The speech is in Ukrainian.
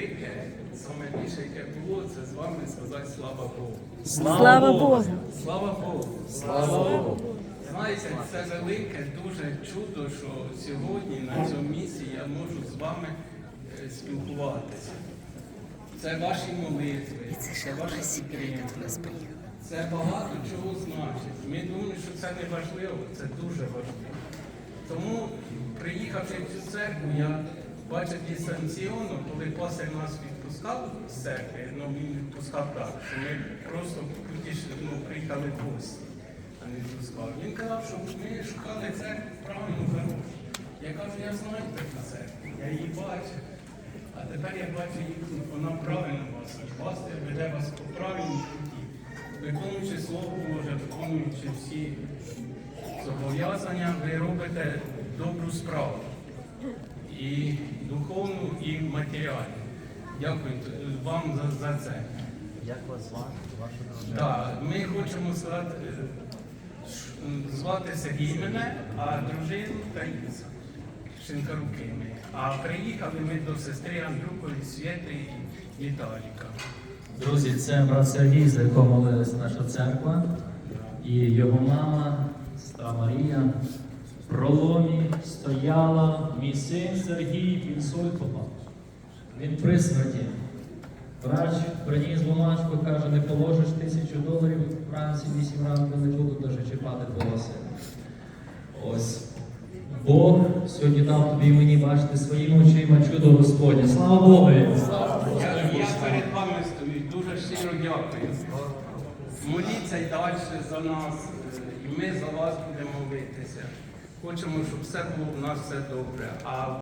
велике, саме більше, яке було, це з вами сказати слава Богу. Слава Богу. Слава Богу! Слава Богу! Знаєте, це велике дуже чудо, що сьогодні на цьому місці я можу з вами е, спілкуватися. Це ваші молитви, це ваша підтримка. Це багато чого значить. Ми думаємо, що це не важливо, це дуже важливо. Тому, приїхавши в цю церкву, я бачив дистанційно, коли пастор нас відпускав з церкви, ну він відпускав так, що ми просто пішли, ну, приїхали в гості, а не відпускав. Він казав, що ми шукали церкву правильно хорошу. Я кажу, я знаю таку церкву, я її бачив. А тепер я бачу їх, вона правильно вас. Пастор веде вас по правильній путі, виконуючи Слово Боже, виконуючи всі зобов'язання, ви робите добру справу. І духовну, і матеріальну. Дякую вам за, за це. Як вас звати? Дружина? Так, ми хочемо сказати, е, звати Сергій мене, а дружину Таїса Шинкарукими. А приїхали ми до сестри Андрюкові Свєти і Віталіка. Друзі, це брат Сергій, за якого молилась наша церква, і його мама, сестра Марія, проломі стояла, мій син Сергій інсульт попав. Він при смерті. Врач приніс бумажку, каже, не положиш тисячу доларів вранці, вісім ранку не буду навіть чіпати твого сина. Ось. Бог сьогодні дав тобі і мені бачити своїми очима чудо Господнє. Слава Богу! Я, я перед вами стою, дуже щиро дякую. Моліться й далі за нас, е, і ми за вас будемо молитися. Хочемо, щоб все було в нас все добре.